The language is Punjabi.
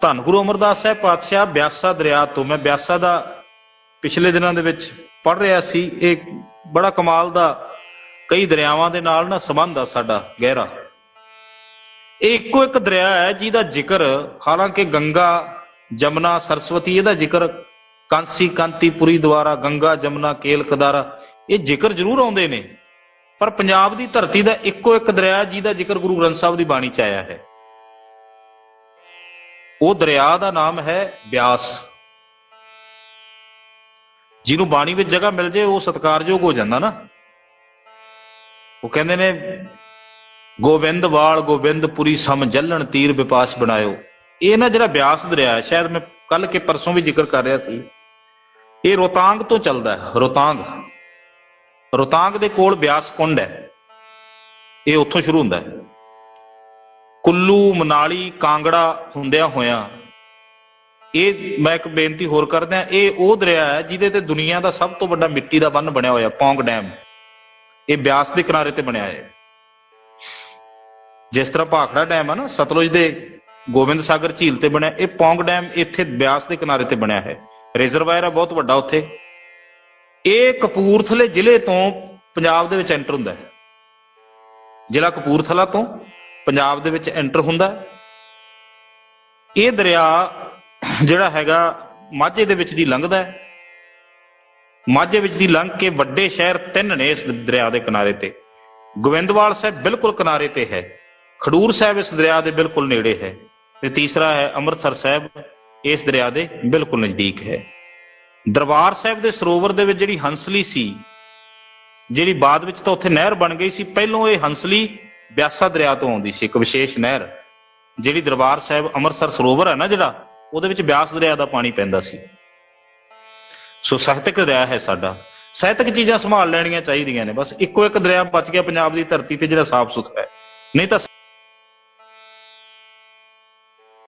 ਧੰਨ ਗੁਰੂ ਅਮਰਦਾਸ ਸਾਹਿਬ ਪਾਤਸ਼ਾਹ ਬਿਆਸਾ ਦਰਿਆ ਤੋਂ ਮੈਂ ਬਿਆਸਾ ਦਾ ਪਿਛਲੇ ਦਿਨਾਂ ਦੇ ਵਿੱਚ ਪੜ ਰਿਹਾ ਸੀ। ਇਹ ਬੜਾ ਕਮਾਲ ਦਾ ਕਈ ਦਰਿਆਵਾਂ ਦੇ ਨਾਲ ਨਾ ਸੰਬੰਧ ਆ ਸਾਡਾ, ਗਹਿਰਾ। ਇਹ ਇੱਕੋ ਇੱਕ ਦਰਿਆ ਹੈ ਜਿਹਦਾ ਜ਼ਿਕਰ ਹਾਲਾਂਕਿ ਗੰਗਾ, ਜਮਨਾ, ਸਰਸਵਤੀ, ਇਹਦਾ ਜ਼ਿਕਰ ਕਾਂਸੀ, ਕਾਂਤੀਪੁਰੀ ਦੁਆਰਾ, ਗੰਗਾ, ਜਮਨਾ, ਕੇਲ, ਕਦਾਰਾ, ਇਹ ਜ਼ਿਕਰ ਜ਼ਰੂਰ ਆਉਂਦੇ ਨੇ। ਪਰ ਪੰਜਾਬ ਦੀ ਧਰਤੀ ਦਾ ਇੱਕੋ ਇੱਕ ਦਰਿਆ ਜਿਹਦਾ ਜ਼ਿਕਰ ਗੁਰੂ ਗ੍ਰੰਥ ਸਾਹਿਬ ਦੀ ਬਾਣੀ ਚ ਆਇਆ ਹੈ। ਉਹ ਦਰਿਆ ਦਾ ਨਾਮ ਹੈ ਬਿਆਸ। ਜਿਹਨੂੰ ਬਾਣੀ ਵਿੱਚ ਜਗ੍ਹਾ ਮਿਲ ਜੇ, ਉਹ ਸਤਿਕਾਰਯੋਗ ਹੋ ਜਾਂਦਾ ਨਾ। ਉਹ ਕਹਿੰਦੇ ਨੇ, ਗੋਬਿੰਦ ਗੋਬਿੰਦਵਾਲ ਗੋਬਿੰਦਪੁਰੀ ਸਮ ਜੱਲਣ ਤੀਰ ਵਿਪਾਸ ਬਣਾਇਓ। ਇਹ ਨਾ ਜਿਹੜਾ ਬਿਆਸ ਦਰਿਆ ਹੈ, ਸ਼ਾਇਦ ਮੈਂ ਕੱਲ ਕੇ ਪਰਸੋਂ ਵੀ ਜ਼ਿਕਰ ਕਰ ਰਿਹਾ ਸੀ। ਇਹ ਰੋਤਾਂਗ ਤੋਂ ਚੱਲਦਾ ਹੈ, ਰੋਤਾਂਗ। ਰੋਤਾਂਗ ਦੇ ਕੋਲ ਬਿਆਸ ਕੁੰਡ ਹੈ। ਇਹ ਉੱਥੋਂ ਸ਼ੁਰੂ ਹੁੰਦਾ ਹੈ। ਕੁੱਲੂ, ਮਨਾਲੀ, ਕਾਂਗੜਾ ਹੁੰਦਿਆਂ ਹੋਇਆਂ। ਇਹ ਮੈਂ ਇੱਕ ਬੇਨਤੀ ਹੋਰ ਕਰਦਿਆਂ ਇਹ ਉਹ ਦਰਿਆ ਹੈ ਜਿਹਦੇ ਤੇ ਦੁਨੀਆ ਦਾ ਸਭ ਤੋਂ ਵੱਡਾ ਮਿੱਟੀ ਦਾ ਬੰਨ ਬਣਿਆ ਹੋਇਆ, ਪੌਂਗ ਡੈਮ। ਇਹ ਬਿਆਸ ਦੇ ਕਿਨਾਰੇ ਤੇ ਬਣਿਆ ਹੈ। ਜਿਸ ਤਰ੍ਹਾਂ ਭਾਖੜਾ ਡੈਮ ਹੈ ਨਾ, ਸਤਲੁਜ ਦੇ ਗੋਬਿੰਦ ਸਾਗਰ ਝੀਲ ਤੇ ਬਣਿਆ, ਇਹ ਪੌਂਗ ਡੈਮ ਇੱਥੇ ਬਿਆਸ ਦੇ ਕਿਨਾਰੇ ਤੇ ਬਣਿਆ ਹੈ। ਰਿਜ਼ਰਵਾਇਰ ਹੈ ਬਹੁਤ ਵੱਡਾ ਉੱਥੇ। ਇਹ ਕਪੂਰਥਲੇ ਜ਼ਿਲ੍ਹੇ ਤੋਂ ਪੰਜਾਬ ਦੇ ਵਿੱਚ ਐਂਟਰ ਹੁੰਦਾ ਹੈ। ਜ਼ਿਲ੍ਹਾ ਕਪੂਰਥਲਾ ਤੋਂ ਪੰਜਾਬ ਦੇ ਵਿੱਚ ਐਂਟਰ ਹੁੰਦਾ ਇਹ ਦਰਿਆ ਜਿਹੜਾ ਹੈਗਾ ਮਾਝੇ ਦੇ ਵਿੱਚ ਦੀ ਲੰਘਦਾ ਹੈ। ਮਾਝੇ ਵਿੱਚ ਦੀ ਲੰਘ ਕੇ ਵੱਡੇ ਸ਼ਹਿਰ ਤਿੰਨ ਨੇ ਇਸ ਦਰਿਆ ਦੇ ਕਿਨਾਰੇ ਤੇ। ਗੋਬਿੰਦਵਾਲ ਸਾਹਿਬ ਬਿਲਕੁਲ ਕਿਨਾਰੇ ਤੇ ਹੈ। ਖਡੂਰ ਸਾਹਿਬ ਇਸ ਦਰਿਆ ਦੇ ਬਿਲਕੁਲ ਨੇੜੇ ਹੈ ਤੇ ਤੀਸਰਾ ਹੈ ਅੰਮ੍ਰਿਤਸਰ ਸਾਹਿਬ, ਇਸ ਦਰਿਆ ਦੇ ਬਿਲਕੁਲ ਨਜ਼ਦੀਕ ਹੈ। ਦਰਬਾਰ ਸਾਹਿਬ ਦੇ ਸਰੋਵਰ ਦੇ ਵਿੱਚ ਜਿਹੜੀ ਹੰਸਲੀ ਸੀ, ਜਿਹੜੀ ਬਾਅਦ ਵਿੱਚ ਤਾਂ ਉੱਥੇ ਨਹਿਰ ਬਣ ਗਈ ਸੀ, ਪਹਿਲੋਂ ਇਹ ਹੰਸਲੀ ਬਿਆਸਾ ਦਰਿਆ ਤੋਂ ਆਉਂਦੀ ਸੀ, ਇੱਕ ਵਿਸ਼ੇਸ਼ ਨਹਿਰ, ਜਿਹੜੀ ਦਰਬਾਰ ਸਾਹਿਬ ਅੰਮ੍ਰਿਤਸਰ ਸਰੋਵਰ ਹੈ ਨਾ ਜਿਹੜਾ, ਉਹਦੇ ਵਿੱਚ ਬਿਆਸ ਦਰਿਆ ਦਾ ਪਾਣੀ ਪੈਂਦਾ ਸੀ। ਸੋ ਸਾਹਿਤਕ ਦਰਿਆ ਹੈ ਸਾਡਾ। ਸਾਹਿਤਕ ਚੀਜ਼ਾਂ ਸੰਭਾਲ ਲੈਣੀਆਂ ਚਾਹੀਦੀਆਂ ਨੇ, ਬਸ ਇੱਕੋ ਇੱਕ ਦਰਿਆ ਬਚ ਗਿਆ, ਪੰਜਾਬ ਦੀ ਧਰਤੀ ਤੇ ਜਿਹੜਾ ਸਾਫ਼ ਸੁਥਰਾ ਹੈ। ਨਹੀਂ ਤਾਂ